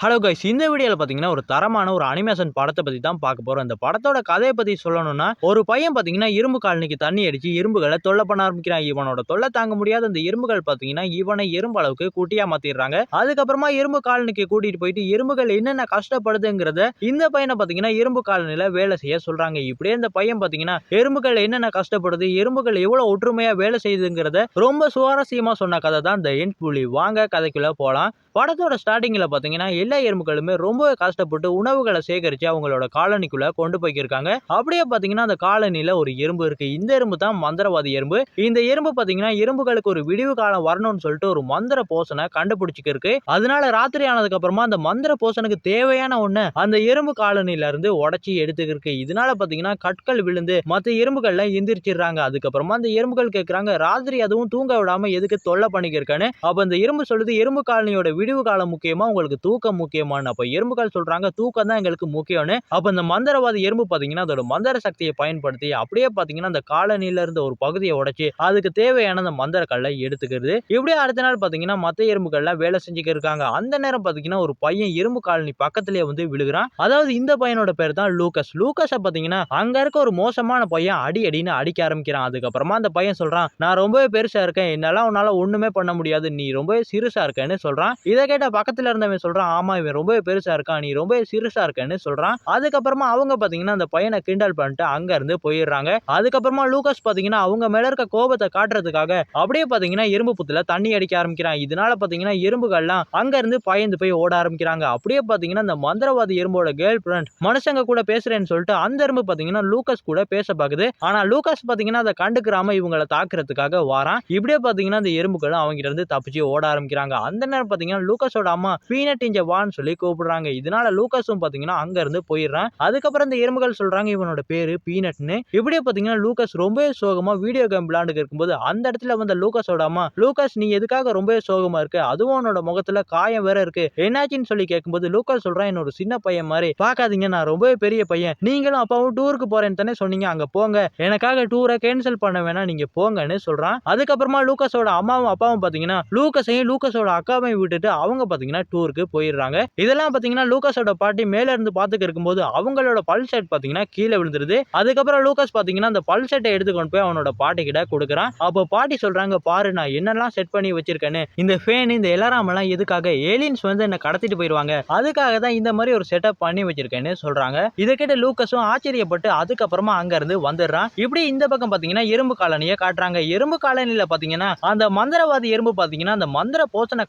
Hello guys இந்த வீடியோவில் பார்த்தீங்கன்னா ஒரு தரமான ஒரு அனிமேஷன் படத்தை பற்றி தான் பார்க்க போகிறோம் இந்த படத்தோட கதையை பற்றி சொல்லணும்னா ஒரு பையன் பார்த்தீங்கன்னா இரும்பு காலனிக்கு தண்ணி அடித்து இரும்புகளை தொல்லை பண்ண ஆரம்பிக்கிறான். இவனோட தொல்லை தாங்க முடியாத அந்த இரும்புகள் பார்த்தீங்கன்னா இவனை இரும்பு அளவுக்கு குட்டியாக மாற்றிடுறாங்க அதுக்கப்புறமா இரும்பு காலனிக்கு கூட்டிகிட்டு போயிட்டு இரும்புகள் என்னென்ன கஷ்டப்படுதுங்கிறத இந்த பையனை பார்த்தீங்கன்னா இரும்பு காலனியில் வேலை செய்ய சொல்கிறாங்க இப்படியே இந்த பையன் பார்த்தீங்கன்னா எறும்புகள் என்னென்ன கஷ்டப்படுது எறும்புகள் எவ்வளோ ஒற்றுமையாக வேலை செய்யுதுங்கிறத ரொம்ப சுவாரஸ்யமாக சொன்ன கதை தான் இந்த என் புலி. வாங்க கதைக்குள்ளே போகலாம் படத்தோட ஸ்டார்டிங்கில் பார்த்தீங்கன்னா எல்லா எறும்புகளுமே ரொம்பவே கஷ்டப்பட்டு உணவுகளை சேகரித்து அவங்களோட காலனிக்குள்ளே கொண்டு போய்க்கிருக்காங்க. அப்படியே பார்த்தீங்கன்னா அந்த காலனியில் ஒரு எறும்பு இருக்குது இந்த எறும்பு தான் மந்திரவாதி எறும்பு. இந்த எறும்பு பார்த்தீங்கன்னா எறும்புகளுக்கு ஒரு விடிவு காலம் வரணும்னு சொல்லிட்டு ஒரு மந்திர போசனை கண்டுபிடிச்சிக்கிருக்கு. அதனால ராத்திரி ஆனதுக்கு அப்புறமா அந்த மந்திர போசனுக்கு தேவையான ஒன்று அந்த எறும்பு காலனில இருந்து உடச்சி எடுத்துக்கிருக்கு. இதனால பார்த்தீங்கன்னா கற்கள் விழுந்து மற்ற எறும்புகள்லாம் எந்திரிச்சிடுறாங்க. அதுக்கப்புறமா அந்த எறும்புகள் கேட்குறாங்க ராத்திரி அதுவும் தூங்க விடாமல் எதுக்கு தொல்லை பண்ணிக்கிருக்கேன்னு? அப்போ அந்த எறும்பு சொல்லுது எறும்பு காலனியோட விடிவு காலம் முக்கியமா உங்களுக்கு தூக்கம் முக்கியமானு அப்போ எறும்புகள் சொல்றாங்க தூக்கம் தான் எங்களுக்கு முக்கியம்னு. அப்போ இந்த மந்திரவாதி எறும்பு பார்த்தீங்கன்னா அதோட மந்திர சக்தியை பயன்படுத்தி அப்படியே பார்த்தீங்கன்னா அந்த காலனில இருந்த ஒரு பகுதியை உடைச்சு அதுக்கு தேவையான அந்த மந்திர கல்லை எடுத்துக்கிறது. இப்படியே அடுத்த நாள் பார்த்தீங்கன்னா மற்ற எறும்புகள்லாம் வேலை செஞ்சுக்க இருக்காங்க. அந்த நேரம் பார்த்தீங்கன்னா ஒரு பையன் எறும்பு காலனி பக்கத்துலேயே வந்து விழுகிறான். அதாவது இந்த பையனோட பேர் தான் லூக்கஸ். லூக்கஸை பார்த்தீங்கன்னா அங்க இருக்க ஒரு மோசமான பையன் அடி அடின்னு அடிக்க ஆரம்பிக்கிறான். அதுக்கப்புறமா அந்த பையன் சொல்றான் நான் ரொம்பவே பெருசா இருக்கேன். என்னால உன்னால ஒண்ணுமே பண்ண முடியாது. நீ ரொம்பவே சிறுசா இருக்கேன்னு சொல்றான். இதை கேட்ட பக்கத்துல இருந்தவன் சொல்றான் ஆமா இவன் ரொம்பவே பெருசா இருக்கான் நீ ரொம்பவே சிறுசா இருக்கேன்னு சொல்றான். அதுக்கப்புறமா அவங்க பாத்தீங்கன்னா அந்த பையனை கிண்டல் பண்ணிட்டு அங்க இருந்து போயிடுறாங்க. அதுக்கப்புறமா லூக்கஸ் பாத்தீங்கன்னா அவங்க மேல இருக்க கோபத்தை காட்டுறதுக்காக அப்படியே பாத்தீங்கன்னா எறும்பு புத்துல தண்ணி அடிக்க ஆரம்பிக்கிறான். இதனால பாத்தீங்கன்னா எறும்புகள்லாம் அங்க இருந்து பயந்து போய் ஓட ஆரம்பிக்கிறாங்க. அப்படியே பாத்தீங்கன்னா அந்த மந்திரவாதி எறும்போட கேர்ள் ஃப்ரெண்ட் மனுஷங்க கூட பேசுறேன்னு சொல்லிட்டு அந்த எறும்பு பாத்தீங்கன்னா லூக்கஸ் கூட பேச பாக்குது. ஆனா லூக்கஸ் பாத்தீங்கன்னா அதை கண்டுக்கிறாம இவங்களை தாக்குறதுக்காக வாரான். இப்படியே பாத்தீங்கன்னா அந்த எறும்புகளும் அவங்க இருந்து தப்பிச்சு ஓட ஆரம்பிக்கிறாங்க. அந்த நேரம் பார்த்தீங்கன்னா லூக்கஸோட அம்மா பீனட் இஞ்ச வான்னு சொல்லி கூப்பிடுறாங்க. இதனால லூக்கஸும் பாத்தீங்கன்னா அங்க இருந்து போயிடுறான். அதுக்கப்புறம் இந்த எறும்புகள் சொல்றாங்க இவனோட பேரு பீனட்னு. இப்படியே பாத்தீங்கன்னா லூக்கஸ் ரொம்பவே சோகமா வீடியோ கேம் விளையாண்டு இருக்கும்போது அந்த இடத்துல வந்த லூக்கஸோட அம்மா லூக்கஸ் நீ எதுக்காக ரொம்பவே சோகமா இருக்கு? அதுவும் உன்னோட முகத்துல காயம் வேற இருக்கு. என்னாச்சுன்னு சொல்லி கேட்கும்போது லூக்கஸ் சொல்றான் என்னோட சின்ன பையன் மாதிரி பாக்காதீங்க நான் ரொம்பவே பெரிய பையன். நீங்களும் அப்பாவும் டூருக்கு போறேன்னு தானே சொன்னீங்க அங்க போங்க. எனக்காக டூரை கேன்சல் பண்ண வேணாம் நீங்க போங்கன்னு சொல்றான். அதுக்கப்புறமா லூக்கஸோட அம்மாவும் அப்பாவும் பாத்தீங்கன்னா லூக்கஸையும் லூக்கஸோட அக்காவையும் விட்டுட்டு அவங்க பாத்தீங்கன்னா டூருக்கு போயிடுறாங்க. இதெல்லாம் பார்த்தீங்கன்னா லூக்கஸோட பாட்டி மேலே இருந்து பார்த்துக்க இருக்கும்போது அவங்களோட பல் செட் பாத்தீங்கன்னா கீழே விழுந்துருது. அதுக்கப்புறம் லூக்கஸ் பார்த்தீங்கன்னா அந்த பல் செட்டை எடுத்து கொண்டு போய் அவனோட பாட்டி கிட்ட கொடுக்குறான். அப்போ பாட்டி சொல்றாங்க பாரு நான் என்னெல்லாம் செட் பண்ணி வச்சிருக்கேன்னு. இந்த ஃபேன் இந்த எல்லாம் எல்லாம் எதுக்காக ஏலியன்ஸ் வந்து என்ன கடத்திட்டு போயிடுவாங்க? அதுக்காக தான் இந்த மாதிரி ஒரு செட்டப் பண்ணி வச்சிருக்கேன்னு சொல்றாங்க. இதை கேட்ட லூக்கஸும் ஆச்சரியப்பட்டு அதுக்கப்புறமா அங்கேருந்து வந்துடுறான். இப்படி இந்த பக்கம் பார்த்தீங்கன்னா எறும்பு காலனியை காட்டுறாங்க. எறும்பு காலனியில் பார்த்தீங்கன்னா அந்த மந்திரவாதி எறும்பு பாத்தீங்கன்னா அந்த மந்திர போசனை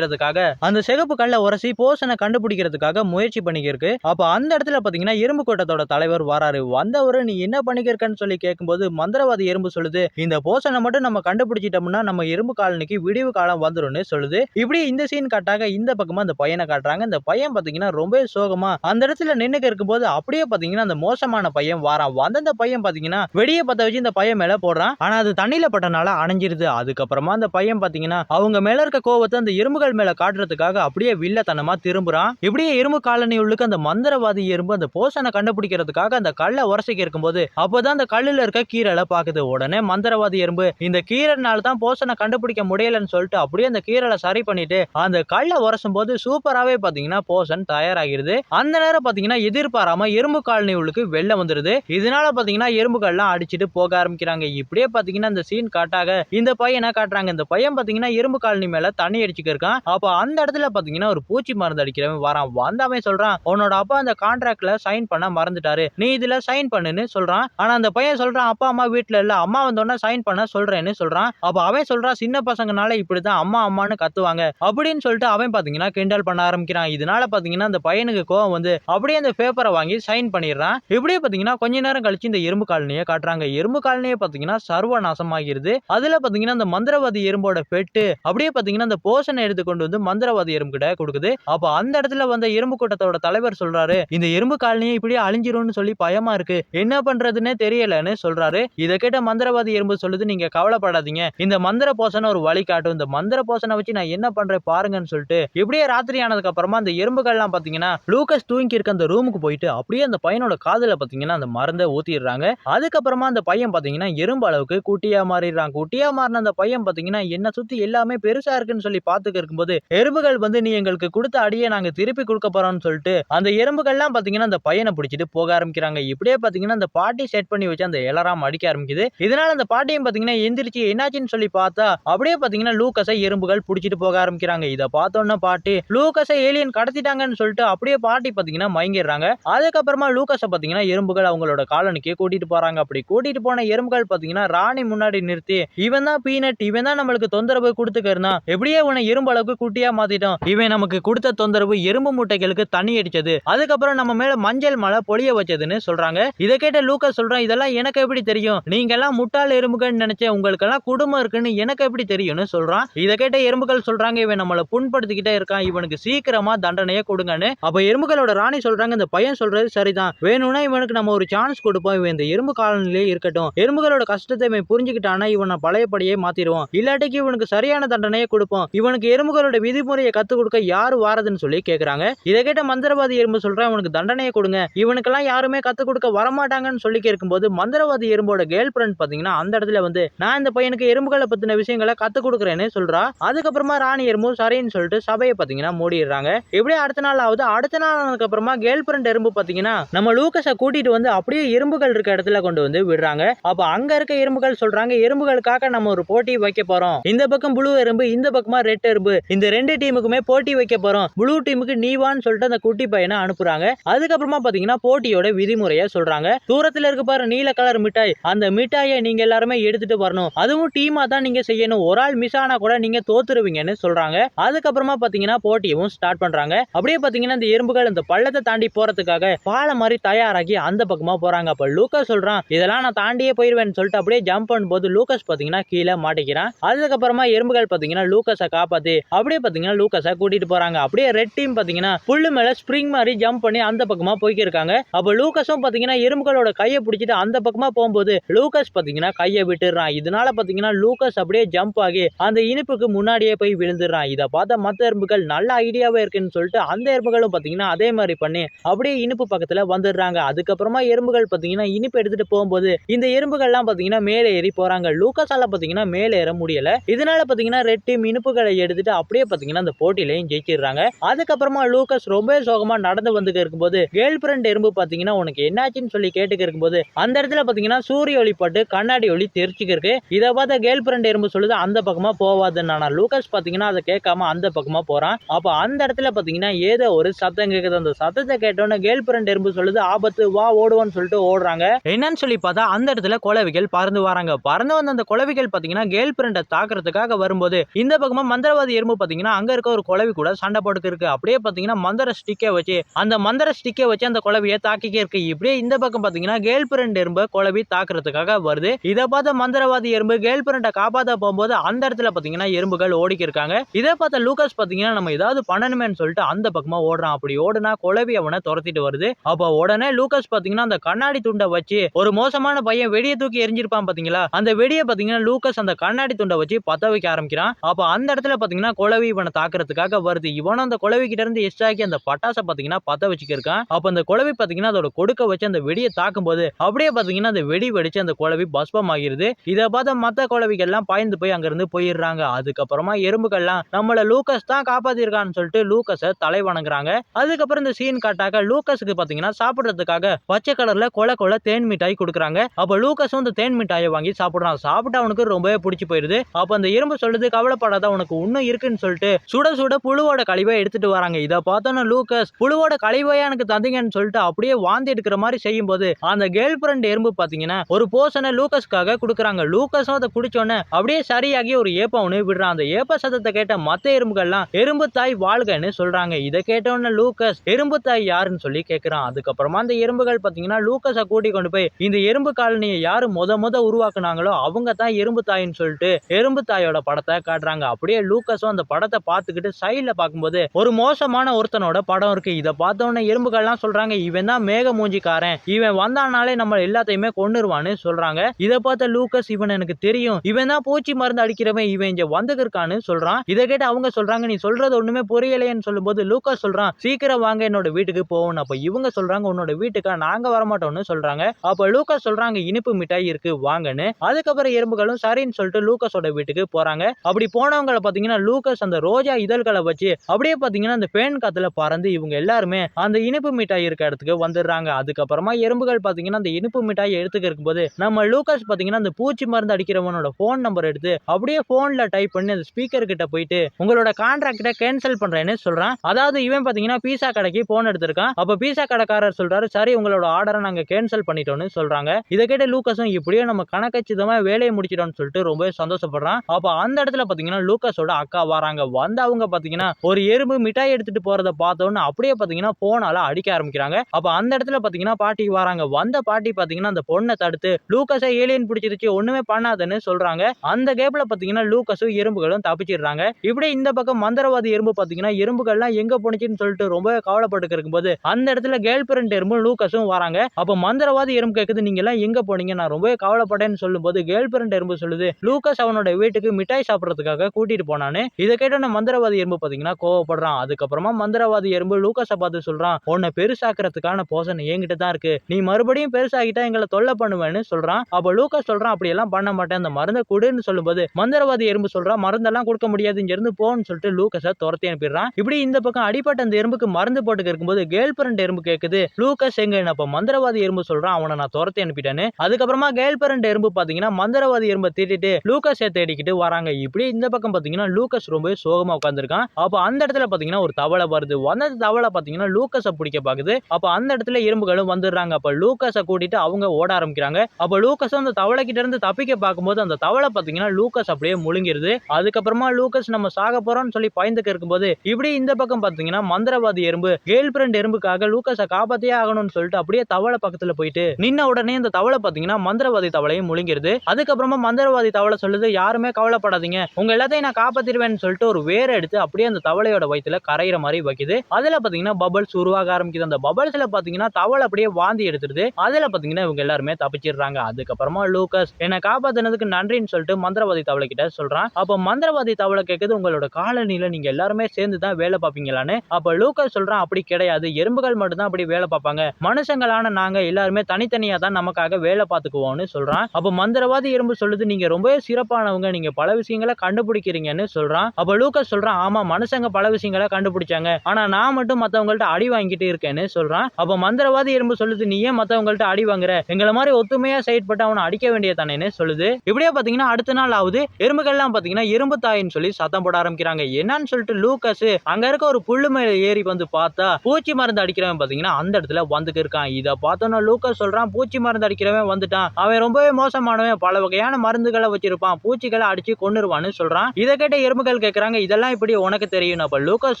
கண்டுபிடிக்கிறதுக்காக அந்த சிகப்பு கல்ல உரசி போசனை கண்டுபிடிக்கிறதுக்காக முயற்சி பண்ணிக்கிருக்கு. அப்ப அந்த இடத்துல பாத்தீங்கன்னா எறும்பு கூட்டத்தோட தலைவர் வராரு. வந்தவர் நீ என்ன பண்ணிக்கிறக்கன்னு சொல்லி கேட்கும்போது மந்திரவாதி எறும்பு சொல்லுது. இந்த போசனை மட்டும் நம்ம கண்டுபிடிச்சிட்டோம்னா நம்ம எறும்பு காலனிக்கு விடிவு காலம் வந்துரும்னு சொல்லுது. இப்படி இந்த சீன் காட்டாக இந்த பக்கமா அந்த பையனை காட்டுறாங்க. இந்த பையன் பாத்தீங்கன்னா ரொம்ப சோகமா அந்த இடத்துல நின்னுக்கு இருக்கும்போது அப்படியே பாத்தீங்கன்னா அந்த மோசமான பையன் வாரான். வந்த அந்த பையன் பாத்தீங்கன்னா வெடியை பத்த வச்சு இந்த பையன் மேல போடுறான். ஆனா அது தண்ணியில பட்டனால அணைஞ்சிருது. அதுக்கப்புறமா அந்த பையன் பாத்தீங்கன்னா அவங்க மேல இருக்க கோவத்தை அந்த எறும்புகள் மேல காட்டுறதுக்காக அப்படியே வில்லத்தனமா திரும்புறான். இப்படியே எறும்பு காலனி உள்ளுக்கு அந்த மந்திரவாதி எறும்பு அந்த போஷனை கண்டுபிடிக்கிறதுக்காக அந்த கல்லை உரசிக்க இருக்கும்போது அப்போதான் அந்த கல்லுல இருக்க கீரலை பாக்குது. உடனே மந்திரவாதி எறும்பு இந்த கீரல்னால தான் போஷனை கண்டுபிடிக்க முடியலன்னு சொல்லிட்டு அப்படியே அந்த கீரலை சரி பண்ணிட்டு அந்த கல்லை உரசும் போது சூப்பராகவே பார்த்தீங்கன்னா போஷன் தயாராகிருது. அந்த நேரம் பார்த்தீங்கன்னா எதிர்பாராம எறும்பு காலனி உள்ளுக்கு வெளில வந்துருது. இதனால பார்த்தீங்கன்னா எறும்புகள்லாம் அடிச்சுட்டு போக ஆரம்பிக்கிறாங்க. இப்படியே பார்த்தீங்கன்னா இந்த சீன் காட்டாக இந்த பையனை காட்டுறாங்க. இந்த பையன் பார்த்தீங்கன்னா எறும்பு காலனி மேல தண்ணி அடிச்சுக்க இருக்கான். அப்போ அந்த இடத்துல பார்த்தீங்கன்னா ஒரு பூச்சி மருந்து அடிக்கிறவன் வரான். வந்தவன் சொல்றான் உன்னோட அப்பா அந்த கான்ட்ராக்ட்ல சைன் பண்ண மறந்துட்டாரு. நீ இதுல சைன் பண்ணுன்னு சொல்றான். ஆனா அந்த பையன் சொல்றான் அப்பா அம்மா வீட்டுல இல்ல. அம்மா வந்தோடனே சைன் பண்ண சொல்றேன்னு சொல்றான். அப்ப அவன் சொல்றான் சின்ன பசங்கனால இப்படிதான் அம்மா அம்மான்னு கத்துவாங்க. அப்படின்னு சொல்லிட்டு அவன் பாத்தீங்கன்னா கிண்டல் பண்ண ஆரம்பிக்கிறான். இதனால பாத்தீங்கன்னா அந்த பையனுக்கு கோவம் வந்து அப்படியே அந்த பேப்பரை வாங்கி சைன் பண்ணிடுறான். இப்படியே பாத்தீங்கன்னா கொஞ்ச நேரம் கழிச்சு இந்த எறும்பு காலனியை காட்டுறாங்க. எறும்பு காலனியை பாத்தீங்கன்னா சர்வ நாசமாகிறது அதுல பாத்தீங்கன்னா அந்த மந்திரவாதி எறும்போட பெட்டு அப்படியே பாத்தீங்கன்னா அந்த போஷனை எடுத்து கொண்டு வந்து மந்திரவாதி எறும்பு கிட்ட கொடுக்குது. அப்ப அந்த இடத்துல வந்த எறும்பு கூட்டத்தோட தலைவர் சொல்றாரு இந்த எறும்பு காலனியை இப்படியே அழிஞ்சிரும்னு சொல்லி பயமா இருக்கு. என்ன பண்றதுன்னே தெரியலன்னு சொல்றாரு. இதை கேட்ட மந்திரவாதி எறும்பு சொல்லுது நீங்க கவலைப்படாதீங்க. இந்த மந்திர போசனை ஒரு வழி காட்டும். இந்த மந்திர போசனை வச்சு நான் என்ன பண்றேன் பாருங்கன்னு சொல்லிட்டு இப்படியே ராத்திரி ஆனதுக்கு அப்புறமா அந்த எறும்புகள்லாம் பாத்தீங்கன்னா லூக்கஸ் தூங்கி இருக்க அந்த ரூமுக்கு போயிட்டு அப்படியே அந்த பையனோட காதல பாத்தீங்கன்னா அந்த மருந்தை ஊத்திடுறாங்க. அதுக்கப்புறமா அந்த பையன் பாத்தீங்கன்னா எறும்பு அளவுக்கு குட்டியா மாறிடுறான். குட்டியா மாறின அந்த பையன் பாத்தீங்கன்னா என்ன சுத்தி எல்லாமே பெருசா இருக்குன்னு சொல்லி பாத்துக்க இருக்கும்போது எறும்புகள் வந்து நீ எங்களுக்கு கொடுத்த அடியை நாங்க திருப்பி கொடுக்க போறோம்னு சொல்லிட்டு அந்த எறும்புகள்லாம் பாத்தீங்கன்னா அந்த பையனை பிடிச்சிட்டு போக ஆரம்பிக்கிறாங்க. இப்படியே பாத்தீங்கன்னா அந்த பாட்டி செட் பண்ணி வச்சு அந்த எலராம் அடிக்க ஆரம்பிக்குது. இதனால அந்த பாட்டியும் பாத்தீங்கன்னா எந்திரிச்சு என்னாச்சுன்னு சொல்லி பார்த்தா அப்படியே பாத்தீங்கன்னா லூக்கஸை எறும்புகள் பிடிச்சிட்டு போக ஆரம்பிக்கிறாங்க. இதை பார்த்தோன்னா பாட்டி லூக்கஸை ஏலியன் கடத்திட்டாங்கன்னு சொல்லிட்டு அப்படியே பாட்டி பாத்தீங்கன்னா மயங்கிடுறாங்க. அதுக்கப்புறமா லூக்கஸை பாத்தீங்கன்னா எறும்புகள் அவங்களோட காலனிக்கு கூட்டிட்டு போறாங்க. அப்படி கூட்டிட்டு போன எறும்புகள் பாத்தீங்கன்னா ராணி முன்னாடி நிறுத்தி இவன் தான் பீனட் இவன் தான் நம்மளுக்கு தொந்தரவு கொடுத்துக்கிறனா எப்படியே உன்னை எறும்பு அளவுக்கு குட்டியா மாத்திட்டோம். இவன் நமக்கு கொடுத்த தொந்தரவு எறும்பு மூட்டைகளுக்கு தண்ணி அடிச்சது. அதுக்கப்புறம் நம்ம மேல மஞ்சள் மழை பொழிய வச்சதுன்னு சொல்றாங்க. இதை கேட்ட லூக்கஸ் சொல்றான் இதெல்லாம் எனக்கு எப்படி தெரியும்? நீங்க எல்லாம் முட்டாள் எறும்புகள்னு நினைச்ச உங்களுக்கு எல்லாம் குடும்பம் இருக்குன்னு எனக்கு எப்படி தெரியும்னு சொல்றான். இதை கேட்ட எறும்புகள் சொல்றாங்க இவன் நம்மளை புண்படுத்திக்கிட்டே இருக்கான். இவனுக்கு சீக்கிரமா தண்டனையை கொடுங்கன்னு. அப்ப எறும்புகளோட ராணி சொல்றாங்க இந்த பையன் சொல்றது சரிதான். வேணும்னா இவனுக்கு நம்ம ஒரு சான்ஸ் கொடுப்போம். இவன் இந்த எறும்பு காலனிலே இருக்கட்டும். எறும்புகளோட கஷ்டத்தை இவன் புரிஞ்சுக்கிட்டானா இவனை பழையபடியே மாத்திடுவோம் இல்லாட்டிக்கு இவனுக்கு சரியான தண்டனையே கொடுப்போம். இவனுக்கு எறும்புகளோட விதிமுறையை கத்து கொடுக்க யார் வாரதுன்னு சொல்லி கேக்குறாங்க. இதை கேட்ட மந்திரவாதி எறும்பு சொல்றான் இவனுக்கு தண்டனையை கொடுங்க. இவனுக்கெல்லாம் யாருமே கத்து கொடுக்க வரமாட்டாங்கன்னு சொல்லி கேட்கும்போது மந்திரவாதி எறும்போட கேர்ள் ஃப்ரெண்ட் பாத்தீங்கன்னா அந்த இடத்துல வந்து நான் இந்த பையனுக்கு எறும்புகளை பத்தின விஷயங்களை கத்து கொடுக்குறேன்னு சொல்றா. அதுக்கப்புறமா ராணி எறும்பும் சரின்னு சொல்லிட்டு சபையை பாத்தீங்கன்னா மூடிடுறாங்க. இப்படியே அடுத்த நாள் ஆகுது அடுத்த நாள் ஆனதுக்கப்புறமா கேர்ள் ஃப்ரெண்ட் எறும்பு பாத்தீங்கன்னா நம்ம லூக்கஸை கூட்டிட்டு வந்து அப்படியே எறும்புகள் இருக்க இடத்துல கொண்டு வந்து விடுறாங்க. அப்ப அங்க இருக்க எறும்புகள் சொல்றாங்க எறும்புகளுக்காக நம்ம ஒரு போட்டி வைக்க போறோம். இந்த பக்கம் ப்ளூ எறும்பு இந்த பக்கமா ரெட் எறும்பு இந்த ரெண்டு டீமுக்குமே போட்டி வைக்க போறோம். ப்ளூ டீமுக்கு நீவான்னு சொல்லிட்டு அந்த குட்டி பையனை அனுப்புறாங்க. அதுக்கப்புறமா பாத்தீங்கன்னா போட்டியோட விதிமுறையை சொல்றாங்க. தூரத்துல இருக்க பாரு நீல கலர் மிட்டாய். அந்த மிட்டாயை நீங்க எல்லாருமே எடுத்துட்டு வரணும். அதுவும் டீமா தான் நீங்க செய்யணும். ஒரு ஆள் மிஸ் ஆனா கூட நீங்க தோத்துருவீங்கன்னு சொல்றாங்க. அதுக்கப்புறமா பாத்தீங்கன்னா போட்டியவும் ஸ்டார்ட் பண்றாங்க. அப்படியே பாத்தீங்கன்னா இந்த எறும்புகள் இந்த பள்ளத்தை தாண்டி போறதுக்காக பாலை மாதிரி தயாராகி அந்த பக்கமா போறாங்க. அப்ப லூக்கஸ் சொல்றான் இதெல்லாம் நான் தாண்டியே போயிருவேன்னு சொல்லிட்டு அப்படியே ஜம்ப் பண்ணும்போது லூக்கஸ் பாத்தீங்கன்னா கீழே மாட்டிக்கிறான். அதுக்கப்புறமா எறும்புகள் பாத்தீங்கன்னா லூக்கஸை காப்பாத்தி. அப்படியே பாத்தீங்கன்னா லூக்கஸை கூட்டிட்டு போறாங்க. அப்படியே ரெட் டீம் பாத்தீங்கன்னா புல்லு மேல ஸ்ப்ரிங் மாதிரி ஜம்ப் பண்ணி அந்த பக்கமா போய்க்கிருக்காங்க. அப்போ லூக்கஸும் பாத்தீங்கன்னா எறும்புகளோட கையை பிடிச்சிட்டு அந்த பக்கமா போகும்போது லூக்கஸ் பாத்தீங்கன்னா கையை விட்டுறான் இதனால பாத்தீங்கன்னா லூக்கஸ் அப்படியே ஜம்ப் ஆகி அந்த இனிப்புக்கு முன்னாடியே போய் விழுந்துடுறான். இதை பார்த்த மற்ற எறும்புகள் நல்ல ஐடியாவே இருக்குன்னு சொல்லிட்டு அந்த எறும்புகளும் பாத்தீங்கன்னா அதே மாதிரி பண்ணி அப்படியே இனிப்பு பக்கத்துல வந்துடுறாங்க. அதுக்கப்புறமா எறும்புகள் பாத்தீங்கன்னா இனிப்பு எடுத்துட்டு போகும்போது இந்த எறும்புகள்லாம் பாத்தீங்கன்னா மேலே ஏறி போறாங்க. லூக்கஸால பாத்தீங்கன்னா மேலே ஏற முடியல. இதனால பாத்தீங்கன்னா ரெட் டீம் இனிப்புகளை எடுத்துட்டு அப்படியே பாத்தீங்கன்னா அந்த போட்டியிலையும் ஜெயிச்சிடுறாங்க. அதுக்கப்புறமா லூக்கஸ் ரொம்ப சோகமா நடந்து வந்துட்டு இருக்கும்போது கேர்ள் ஃப்ரெண்ட் எறும்பு பாத்தீங்கன்னா உனக்கு என்னாச்சுன்னு சொல்லி கேட்டுக்க இருக்கும்போது அந்த இடத்துல பாத்தீங்கன்னா சூரிய ஒளி பட்டு கண்ணாடி ஒளி தெரிச்சுக்கு இருக்கு இதை பார்த்த கேர்ள் ஃப்ரெண்ட் எறும்பு சொல்லுது அந்த பக்கமா போவாதுன்னு ஆனா லூக்கஸ் பாத்தீங்கன்னா அதை கேட்காம அந்த பக்கமா போறான். அப்ப அந்த இடத்துல பாத்தீங்கன்னா ஏதோ ஒரு சத்தம் கேக்குது. அந்த சத்தத்தை கேட்டோன்னே கேர்ள் ஃப்ரெண்ட் எறும்பு சொல்லுது ஆபத்து வா ஓடுவோன்னு சொல்லிட்டு ஓடுறாங்க. என்னன்னு சொல்லி பார்த்தா அந்த இடத்துல குளவிகள் பறந்து வராங்க. பறந்து வந்த அந்த குளவிகள் பாத்தீங்கன்னா கேர்ள் ஃப்ரெண்டை தாக்குறதுக்காக வரும்போது இந்த பக்கமா மந்திரவாதி எறும்பு பார்த்தீங்கன்னா அங்க இருக்க ஒரு குழவி கூட சண்டை போட்டுக்கு இருக்குது அப்படியே பார்த்தீங்கன்னா மந்திர ஸ்டிக்கை வச்சு அந்த மந்திர ஸ்டிக்கை வச்சு அந்த குழவியை தாக்கிக்கே இருக்கு. இப்படியே இந்த பக்கம் பாத்தீங்கன்னா கேர்ள் பிரண்ட் எறும்பு குளவி தாக்குறதுக்காக வருது. இதை பார்த்த மந்திரவாதி எறும்பு கேர்ள் பிரண்டை காப்பாற்ற போகும்போது அந்த இடத்துல பாத்தீங்கன்னா எறும்புகள் ஓடிக்கி இருக்காங்க. இதை பார்த்த லூக்கஸ் பாத்தீங்கன்னா நம்ம ஏதாவது பண்ணணுமேனு சொல்லிட்டு அந்த பக்கமா ஓடுறான். அப்படி ஓடுனா குழவி அவனை துரத்திட்டு வருது. அப்போ உடனே லூக்கஸ் பாத்தீங்கன்னா அந்த கண்ணாடி துண்டை வச்சு ஒரு மோசமான பையன் வெடியை தூக்கி எரிஞ்சிருப்பான் பாத்தீங்களா? அந்த வெடியை பாத்தீங்கன்னா லூக்கஸ் அந்த கண்ணாடி துண்டை வச்சு பத்த வைக்க ஆரம்பிக்கிறான். அப்ப அந்த இடத்துல பாத்தீங்கன்னா குளவி இவனை தாக்குறதுக்காக வருது. இவனும் அந்த குளவி கிட்ட இருந்து எஸ்டாக்கி அந்த பட்டாசை பாத்தீங்கன்னா பத்த வச்சுக்கிருக்கான். அப்ப அந்த குளவி பாத்தீங்கன்னா அதோட கொடுக்க வச்சு அந்த வெடியை தாக்கும் போது அப்படியே பாத்தீங்கன்னா அந்த வெடி வெடிச்சு அந்த குளவி பஸ்பம் ஆகிருது இதை பார்த்த மத்த குளவிகள்லாம் பாய்ந்து போய் அங்கிருந்து போயிடுறாங்க. அதுக்கப்புறமா எறும்புகள்லாம் நம்மள லூக்கஸ் தான் காப்பாத்திருக்கான்னு சொல்லிட்டு லூக்கஸை தலை வணங்குறாங்க. அதுக்கப்புறம் இந்த சீன் காட்டாக லூக்கஸுக்கு பாத்தீங்கன்னா சாப்பிடுறதுக்காக பச்சை கலர்ல கொலை கொலை தேன் மிட்டாய் கொடுக்குறாங்க. அப்ப லூக்கஸும் இந்த தேன் மிட்டாயை வாங்கி சாப்பிடுறான். சாப்பிட்டு அவனுக்கு ரொம்பவே பிடிச்சி போயிருது. அப்ப அந்த எறும்பு சொல்லுது கவலைப்படாத உனக்கு இன்னும் இருக்குன்னு சொல்லிட்டு சுட சுட புழுவோட கழிவை எடுத்துட்டு வராங்க. இதை பார்த்தோன்னா லூக்கஸ் புழுவோட கழிவையா எனக்கு தந்தீங்கன்னு சொல்லிட்டு அப்படியே வாந்தி எடுக்கிற மாதிரி செய்யும் போது அந்த கேர்ள் ஃப்ரெண்ட் எறும்பு பார்த்தீங்கன்னா ஒரு போஷனை லூக்கஸ்க்காக கொடுக்குறாங்க. லூக்கஸும் அதை குடிச்சோன்னே அப்படியே சரியாகி ஒரு ஏப்பம் உணவு விடுறான். அந்த ஏப்ப சத்தத்தை கேட்ட மத்த எறும்புகள்லாம் எறும்பு தாய் வாழ்கன்னு சொல்றாங்க. இதை கேட்டோன்னே லூக்கஸ் எறும்பு தாய் யாருன்னு சொல்லி கேட்கிறான் அதுக்கப்புறமா அந்த எறும்புகள் பார்த்தீங்கன்னா லூக்கஸை கூட்டி கொண்டு போய் இந்த எறும்பு காலனியை யாரு முத முத உருவாக்குனாங்களோ அவங்க தான் எறும்பு தாயின்னு சொல்லிட்டு எறும்பு தாயோட படத்தை காட்டுறாங்க. அப்படியே லூக்கஸும் அந்த படம் படத்தை பார்த்துக்கிட்டு சைடில் பார்க்கும்போது ஒரு மோசமான ஒருத்தனோட படம் இருக்கு. இதை பார்த்தோன்னே எறும்புகள்லாம் சொல்றாங்க இவன் தான் மேக மூஞ்சிக்காரன். இவன் வந்தானாலே நம்ம எல்லாத்தையுமே கொண்டுருவான்னு சொல்றாங்க. இதை பார்த்த லூக்கஸ் இவன் எனக்கு தெரியும். இவன் தான் பூச்சி மருந்து அடிக்கிறவன். இவன் இங்க வந்துக்கிருக்கான்னு சொல்றான். இதை கேட்டு அவங்க சொல்றாங்க நீ சொல்றது ஒண்ணுமே புரியலையேன்னு சொல்லும்போது லூக்கஸ் சொல்றான் சீக்கிரம் வாங்க என்னோட வீட்டுக்கு போகணும் அப்ப இவங்க சொல்றாங்க உன்னோட வீட்டுக்கா? நாங்க வரமாட்டோம்னு சொல்றாங்க. அப்ப லூக்கஸ் சொல்றாங்க இனிப்பு மிட்டாய் இருக்கு வாங்கன்னு. அதுக்கப்புறம் எறும்புகளும் சரின்னு சொல்லிட்டு லூக்கஸோட வீட்டுக்கு போறாங்க. அப்படி போனவங்களை பாத்தீங்கன்னா லூக்கஸ் அந்த ரோஜா இதழ்களை வச்சு அப்படியே பாத்தீங்கன்னா அந்த ஃபேன் காத்துல பறந்து இவங்க எல்லாருமே அந்த இனிப்பு மிட்டாய் இருக்க இடத்துக்கு வந்துடுறாங்க. அதுக்கப்புறமா எறும்புகள் பாத்தீங்கன்னா அந்த இனிப்பு மிட்டாய் எடுத்துக்க இருக்கும்போது நம்ம லூக்கஸ் பாத்தீங்கன்னா அந்த பூச்சி மருந்து அடிக்கிறவனோட ஃபோன் நம்பர் எடுத்து அப்படியே போன்ல டைப் பண்ணி அந்த ஸ்பீக்கர் கிட்ட போயிட்டு உங்களோட கான்ட்ராக்டை கேன்சல் பண்றேன்னு சொல்றான். அதாவது இவன் பாத்தீங்கன்னா பீஸா கடைக்கு போன் எடுத்திருக்கான். அப்போ பீஸா கடைக்காரர் சொல்றாரு சரி உங்களோட ஆர்டரை நாங்க கேன்சல் பண்ணிட்டோம்னு சொல்றாங்க. இதை கேட்ட லூக்கஸும் இப்படியே நம்ம கணக்கச்சிதமா வேலையை முடிச்சிட்டோம்னு சொல்லிட்டு ரொம்பவே சந்தோஷப்படுறான். அப்போ அந்த இடத்துல பாத்தீங்கன்னா லூக்கஸோட அக்கா வராங்க. வந்து வந்தவங்க பார்த்தீங்கன்னா ஒரு எறும்பு மிட்டாய் எடுத்துட்டு போகிறத பார்த்தோன்னு அப்படியே பார்த்தீங்கன்னா போனால அடிக்க ஆரம்பிக்கிறாங்க. அப்போ அந்த இடத்துல பார்த்தீங்கன்னா பாட்டி வராங்க. வந்த பாட்டி பார்த்தீங்கன்னா அந்த பொண்ணை தடுத்து லூக்கஸை ஏலியன் பிடிச்சிருச்சு ஒன்றுமே பண்ணாதுன்னு சொல்கிறாங்க அந்த கேப்பில் பார்த்தீங்கன்னா லூக்கஸும் எறும்புகளும் தப்பிச்சிடுறாங்க. இப்படி இந்த பக்கம் மந்திரவாதி எறும்பு பார்த்தீங்கன்னா எறும்புகள்லாம் எங்க போனுச்சுன்னு சொல்லிட்டு ரொம்ப கவலைப்பட்டு இருக்கும்போது அந்த இடத்துல கேர்ள் பிரண்ட் எறும்பும் லூக்கஸும் வராங்க. அப்போ மந்திரவாதி எறும்பு கேட்குது நீங்க எல்லாம் எங்க போனீங்க? நான் ரொம்பவே கவலைப்பட்டேன்னு சொல்லும்போது கேர்ள் பிரண்ட் எறும்பு சொல்லுது லூக்கஸ் அவனோட வீட்டுக்கு மிட்டாய் சாப்பிட்றதுக்காக கூட்டிட்டு போனான்னு இதை கேட்ட மந்திரவாதி எறும்பு பார்த்தீங்கன்னா கோவப்படுறான். அதுக்கப்புறமா மந்திரவாதி எறும்பு லூக்கஸை பார்த்து சொல்றான் உன்னை பெருசாக்குறதுக்கான போசன் என்கிட்ட தான் இருக்கு. நீ மறுபடியும் பெருசாகிட்டா எங்களை தொல்லை பண்ணுவேன்னு சொல்றான். அப்போ லூக்கஸ் சொல்றான் அப்படி எல்லாம் பண்ண மாட்டேன். அந்த மருந்தை கொடுன்னு சொல்லும்போது மந்திரவாதி எறும்பு சொல்றான் மருந்தெல்லாம் கொடுக்க முடியாது. இங்கேருந்து போன்னு சொல்லிட்டு லூக்கஸை துரத்தி அனுப்பிடுறான். இப்படி இந்த பக்கம் அடிப்பட்ட அந்த எறும்புக்கு மருந்து போட்டுக்க இருக்கும்போது கேர்ள் பிரண்ட் எறும்பு கேக்குது. லூக்கஸ் எங்க இப்போ மந்திரவாதி எறும்பு சொல்றான் அவனை நான் துரத்தி அனுப்பிட்டேன்னு. அதுக்கப்புறமா கேர்ள் பிரண்ட் எறும்பு பார்த்தீங்கன்னா மந்திரவாதி எறும்பை திட்டிட்டு லூக்கஸை தேடிக்கிட்டு வராங்க. இப்படி இந்த பக்கம் பார்த்தீங்கன்னா லூக்கஸ் போய் சோகமா உட்காந்துருக்கான் அப்ப அந்த இடத்துல பாத்தீங்கன்னா ஒரு தவளை வருது. வந்த தவளை பாத்தீங்கன்னா லூக்கஸை பிடிக்க பாக்குது. அப்ப அந்த இடத்துல எறும்புகளும் வந்துடுறாங்க. அப்ப லூக்கஸை கூட்டிட்டு அவங்க ஓட ஆரம்பிக்கிறாங்க. அப்ப லூக்கஸ் அந்த தவளை கிட்ட இருந்து தப்பிக்க பார்க்கும்போது அந்த தவளை பாத்தீங்கன்னா லூக்கஸ் அப்படியே முழுங்கிருது. அதுக்கப்புறமா லூக்கஸ் நம்ம சாக போறோம்னு சொல்லி பயந்துக்க இருக்கும்போது இப்படி இந்த பக்கம் பாத்தீங்கன்னா மந்திரவாதி எறும்பு கேர்ள் ஃபிரெண்ட் எறும்புக்காக லூக்கஸை காப்பாத்தியே ஆகணும்னு சொல்லிட்டு அப்படியே தவளை பக்கத்துல போயிட்டு நின்ன உடனே இந்த தவளை பாத்தீங்கன்னா மந்திரவாதி தவளையும் முழுங்கிருது. அதுக்கப்புறமா மந்திரவாதி தவளை சொல்லுது யாருமே கவலைப்படாதீங்க. உங்க எல்லாத்தையும் நான் காப்பாத்திருவேன்னு சொல்லிட்டு ஒரு வேர் எடுத்து அப்படியே அந்த தவளையோட வயித்துல கரையிற மாதிரி வைக்குது. அதுல பார்த்தீங்கன்னா பபல்ஸ் உருவாக ஆரம்பிக்குது. அந்த பபல்ஸ்ல பாத்தீங்கன்னா தவளை அப்படியே வாந்தி எடுத்துருது. அதில் பார்த்தீங்கன்னா இவங்க எல்லாருமே தப்பிச்சிடுறாங்க. அதுக்கப்புறமா லூக்கஸ் என்னை காப்பாத்தினதுக்கு நன்றின்னு சொல்லிட்டு மந்திரவாதி தவளை கிட்ட சொல்றான். அப்ப மந்திரவாதி தவளை கேக்குது உங்களோட காலனியில் நீங்க எல்லாருமே சேர்ந்து தான் வேலை பார்ப்பீங்களான்னு? அப்போ லூக்கஸ் சொல்றான் அப்படி கிடையாது. எறும்புகள் மட்டும்தான் அப்படி வேலை பார்ப்பாங்க. மனுஷங்களான நாங்க எல்லாருமே தனித்தனியாக தான் நமக்காக வேலை பார்த்துக்குவோம்னு சொல்றான். அப்போ மந்திரவாதி எறும்பு சொல்லுது நீங்க ரொம்பவே சிறப்பானவங்க. நீங்க பல விஷயங்களை கண்டுபிடிக்கிறீங்கன்னு சொல்றான். அப்ப லூக்கஸ் சொல்றான் ஆமா மனுஷங்க பல விஷயங்களை கண்டுபிடிச்சாங்க. ஆனா நான் மட்டும் மத்தவங்கள்ட்ட அடி வாங்கிட்டு இருக்கேன்னு சொல்றான். அப்ப மந்திரவாதி எறும்பு சொல்லுது நீ ஏன் மத்தவங்கள்ட்ட அடி வாங்குற? எங்களை மாதிரி ஒத்துமையா செயற்பட்டு அவனை அடிக்க வேண்டிய தானேன்னு சொல்லுது. இப்படியே பாத்தீங்கன்னா அடுத்த நாள் ஆகுது. எறும்புகள்லாம் பாத்தீங்கன்னா எறும்பு தாயின்னு சொல்லி சத்தம் போட ஆரம்பிக்கிறாங்க. என்னன்னு சொல்லிட்டு லூக்கஸ் அங்க இருக்க ஒரு புல்லு மேல ஏறி வந்து பார்த்தா பூச்சி மருந்து அடிக்கிறவன் பாத்தீங்கன்னா அந்த இடத்துல வந்துட்டு இருக்கான். இத பார்த்தோன்னா லூக்கஸ் சொல்றான் பூச்சி மருந்து அடிக்கிறவன் வந்துட்டான். அவன் ரொம்பவே மோசமானவன். பல வகையான மருந்துகளை வச்சிருப்பான். பூச்சிகளை அடிச்சு கொண்டுருவான்னு சொல்றான். இதை கேட்ட எறும்புகள் இருக்கிறாங்க இதெல்லாம் இப்படி உனக்கு தெரியும் அப்ப லூக்கஸ்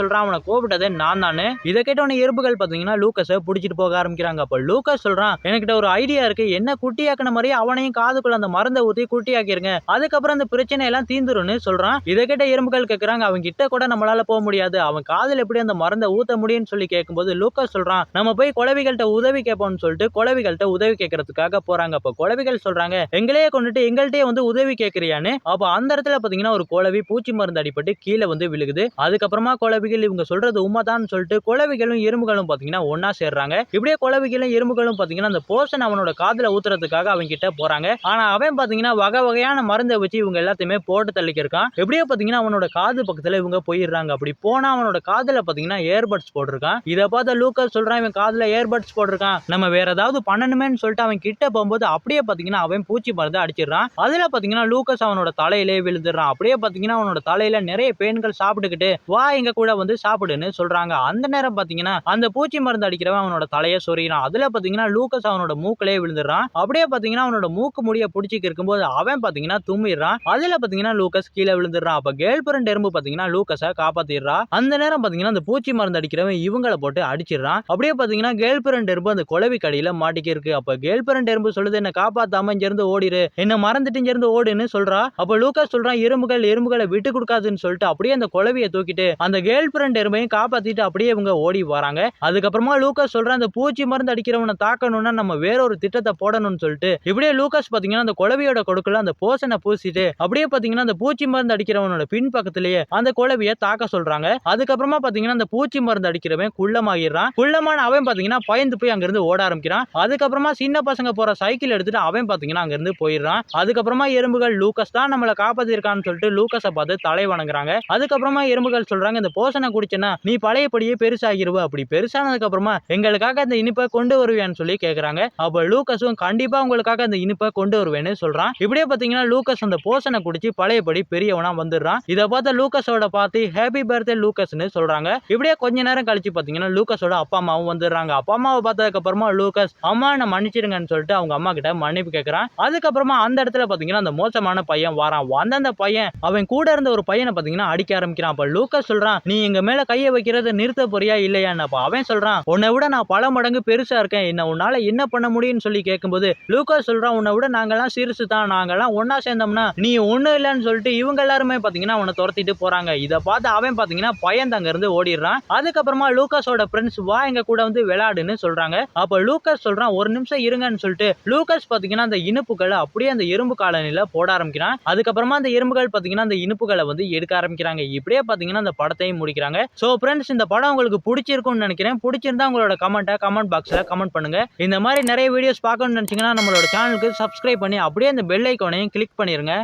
சொல்றான் அவனை கூப்பிட்டதே நான் தானே. இதை கேட்டவன உடனே எறும்புகள் பாத்தீங்கன்னா லூக்கஸை பிடிச்சிட்டு போக ஆரம்பிக்கிறாங்க. அப்ப லூக்கஸ் சொல்றான் என்கிட்ட ஒரு ஐடியா இருக்கு. என்ன குட்டியாக்கின மாதிரி அவனையும் காதுக்குள்ள அந்த மருந்தை ஊத்தி குட்டியாக்கிருங்க. அதுக்கப்புறம் அந்த பிரச்சனை எல்லாம் தீந்துரும்னு சொல்றான். இதை கேட்ட எறும்புகள் கேட்குறாங்க அவங்க கிட்ட கூட நம்மளால போக முடியாது. அவன் காதில் எப்படி அந்த மருந்தை ஊத்த முடியும்னு சொல்லி கேட்கும்போது லூக்கஸ் சொல்றான் நம்ம போய் குழவிகள்கிட்ட உதவி கேட்போம்னு சொல்லிட்டு குழவிகள்கிட்ட உதவி கேட்கறதுக்காக போறாங்க. அப்ப குழவிகள் சொல்றாங்க எங்களையே கொண்டுட்டு எங்கள்கிட்டயே வந்து உதவி கேட்குறியான்னு அப்ப அந்த இடத்துல பாத்தீங்கன்னா ஒரு குழவி பூச்சி மருந்து அடிபட்டு கீழே வந்து விழுகுது. அதுக்கப்புறமா குழவிகள் இவங்க சொல்றது உண்மைதான்னு சொல்லிட்டு குழவிகளும் எறும்புகளும் பாத்தீங்கன்னா ஒன்னா சேர்றாங்க. இப்படியே குழவிகளும் எறும்புகளும் பாத்தீங்கன்னா அந்த போர்ஷன் அவனோட காதில் ஊத்துறதுக்காக அவங்க கிட்ட போறாங்க. ஆனா அவன் பாத்தீங்கன்னா வகை வகையான மருந்தை வச்சு இவங்க எல்லாத்தையுமே போட்டு தள்ளிக்கிருக்கான். எப்படியோ பாத்தீங்கன்னா அவனோட காது பக்கத்துல இவங்க போயிடுறாங்க. அப்படி போனா அவனோட காதுல பாத்தீங்கன்னா ஏர்பட்ஸ் போட்டிருக்கான். இதை பார்த்த லூக்கஸ் சொல்றான் இவன் காதுல ஏர்பட்ஸ் போட்டிருக்கான். நம்ம வேற ஏதாவது பண்ணணுமேன்னு சொல்லிட்டு அவன் கிட்ட போகும்போது அப்படியே பாத்தீங்கன்னா அவன் பூச்சி மருந்து அடிச்சிடுறான். அதுல பாத்தீங்கன்னா லூக்கஸ் அவனோட தலையிலே விழுந்துடுறான். அப்படியே பாத்தீங்கன்னா அவனோட தலையில நிறைய பெண்கள் சாப்பிட்டுக்கிட்டு வா எங்க கூட வந்து சாப்பிடுன்னு சொல்றாங்க. அந்த நேரம் பாத்தீங்கன்னா அந்த பூச்சி மருந்து அடிக்கிறவன் அவனோட தலையை சொறிகிறான் அதுல பாத்தீங்கன்னா லூக்கஸ் அவனோட மூக்கிலே விழுந்துடுறான். அப்படியே பாத்தீங்கன்னா அவனோட மூக்கு முடிய பிடிச்சிக்கு இருக்கும்போது அவன் பாத்தீங்கன்னா தும்மிடுறான் அதுல பாத்தீங்கன்னா லூக்கஸ் கீழே விழுந்துடுறான். அப்ப கேர்ள் ஃபிரெண்ட் எறும்பு பாத்தீங்கன்னா லூக்கஸை காப்பாத்திடுறா. அந்த நேரம் பாத்தீங்கன்னா அந்த பூச்சி மருந்து அடிக்கிறவன் இவங்கள போட்டு அடிச்சிடுறான். அப்படியே பாத்தீங்கன்னா கேர்ள் ஃபிரெண்ட் எறும்பு அந்த குழவி கடையில மாட்டிக்க இருக்கு. அப்ப கேர்ள் ஃபிரெண்ட் எறும்பு சொல்லுது என்ன காப்பாத்தாம இங்க இருந்து என்ன மறந்துட்டு இங்க இருந்து ஓடுன்னு சொல்றா. அப்ப லூக்கஸ் சொல்றான் எறும்புகள் எறும்புகளை விட்டு கொடுக்காதுன்னு சொல்லிட்டு அப்படியே அந்த குழவியை தூக்கிட்டு அந்த கேர்ள் ஃப்ரெண்ட் எறும்பையும் காப்பாத்திட்டு அப்படியே இவங்க ஓடி போறாங்க அதுக்கப்புறமா லூக்கஸ் சொல்றான் அந்த பூச்சி மருந்து அடிக்கிறவனை தாக்கணும்னா நம்ம வேற ஒரு திட்டத்தை போடணும்னு சொல்லிட்டு இப்படியே லூக்கஸ் பாத்தீங்கன்னா அந்த குழவியோட கொடுக்கல அந்த போசனை பூசிட்டு அப்படியே பாத்தீங்கன்னா அந்த பூச்சி மருந்து அடிக்கிறவனோட பின் பக்கத்திலேயே அந்த குழவிய தாக்க சொல்றாங்க. அதுக்கப்புறமா பாத்தீங்கன்னா அந்த பூச்சி மருந்து அடிக்கிறவன் குள்ளமாகிடுறான். குள்ளமான அவன் பாத்தீங்கன்னா பயந்து போய் அங்கிருந்து ஓட ஆரம்பிக்கிறான். அதுக்கப்புறமா சின்ன பசங்க போற சைக்கிள் எடுத்துட்டு அவன் பாத்தீங்கன்னா அங்கிருந்து போயிடுறான். அதுக்கப்புறமா எறும்புகள் லூக்கஸ் தான் நம்மளை காப்பாத்திருக்கான்னு சொல்லிட்டு லூக்கஸை பார்த்து தலை வணங்குறான். சொல்றாங்க. அதுக்கப்புறமா எறும்புகள் சொல்றாங்க இந்த போஷனை குடிச்சேன்னா நீ பழையபடியே பெருசாகிருவ. அப்படி பெருசானதுக்கு அப்புறமா எங்களுக்காக அந்த இனிப்பை கொண்டு வருவியான்னு சொல்லி கேட்கறாங்க அப்ப லூக்கஸும் கண்டிப்பா உங்களுக்காக அந்த இனிப்பை கொண்டு வருவேன்னு சொல்றான். இப்படியே பாத்தீங்கன்னா லூக்கஸ் அந்த போஷனை குடிச்சு பழையபடி பெரியவனா வந்துடுறான். இதை பார்த்த லூக்கஸோட பார்த்து ஹாப்பி பர்த்டே லூக்கஸ்னு சொல்றாங்க. இப்படியே கொஞ்ச நேரம் கழிச்சு பாத்தீங்கன்னா லூக்கஸோட அப்பா அம்மாவும் வந்துடுறாங்க. அப்பா அம்மாவை பார்த்ததுக்கு அப்புறமா லூக்கஸ் அம்மா என்ன மன்னிச்சிடுங்கன்னு சொல்லிட்டு அவங்க அம்மா கிட்ட மன்னிப்பு கேட்கறான் அதுக்கப்புறமா அந்த இடத்துல பாத்தீங்கன்னா அந்த மோசமான பையன் வாரான். வந்த பையன் அவன் கூட இருந்த ஒரு பையனை பார்த்தீங்கன்னா அடிக்க ஆரம்பிக்கிறான். அப்ப லூக்கஸ் சொல்றான் நீ எங்கள் மேல கையை வைக்கிறத நிறுத்த போறியா இல்லையான்னு அப்போ அவன் சொல்றான் உன்னை விட நான் பல மடங்கு பெருசா இருக்கேன். என்ன உன்னால என்ன பண்ண முடியும்னு சொல்லி கேட்கும்போது லூக்கஸ் சொல்றான் உன்னை விட நாங்கள்லாம் சிறுசு தான். நாங்கள்லாம் ஒன்னா சேர்ந்தோம்னா நீ ஒன்றும் இல்லைன்னு சொல்லிட்டு இவங்க எல்லாருமே பாத்தீங்கன்னா உன்னை துரத்திட்டு போறாங்க. இதை பார்த்து அவன் பாத்தீங்கன்னா பயந்து அங்க இருந்து ஓடிடுறான். அதுக்கப்புறமா லூக்கஸோட ஃப்ரெண்ட்ஸ் வா எங்க கூட வந்து விளையாடுன்னு சொல்றாங்க. அப்ப லூக்கஸ் சொல்றான் ஒரு நிமிஷம் இருங்கன்னு சொல்லிட்டு லூக்கஸ் பாத்தீங்கன்னா அந்த இனிப்புகளை அப்படியே அந்த எறும்பு காலனியில் போட ஆரம்பிக்கிறான். அதுக்கப்புறமா அந்த எறும்புகள் பாத்தீங்கன்னா அந்த இனிப்புகளை வந்து எடுக்க ஆரம்பிக்கிறாங்க. இப்படியே பாத்தீங்கன்னா அந்த படத்தையும் முடிக்கிறாங்க. சோ ஃப்ரெண்ட்ஸ் இந்த படம் உங்களுக்கு பிடிச்சிருக்கும்னு நினைக்கிறேன். பிடிச்சிருந்தா உங்களோட கமெண்ட்டை கமெண்ட் பாக்ஸில் கமெண்ட் பண்ணுங்க. இந்த மாதிரி நிறைய வீடியோஸ் பார்க்கணும்னு நினைச்சீங்கன்னா நம்மளோட சேனலுக்கு சப்ஸ்கிரைப் பண்ணி அப்படியே அந்த பெல் ஐக்கானையும் கிளிக் பண்ணிருங்க.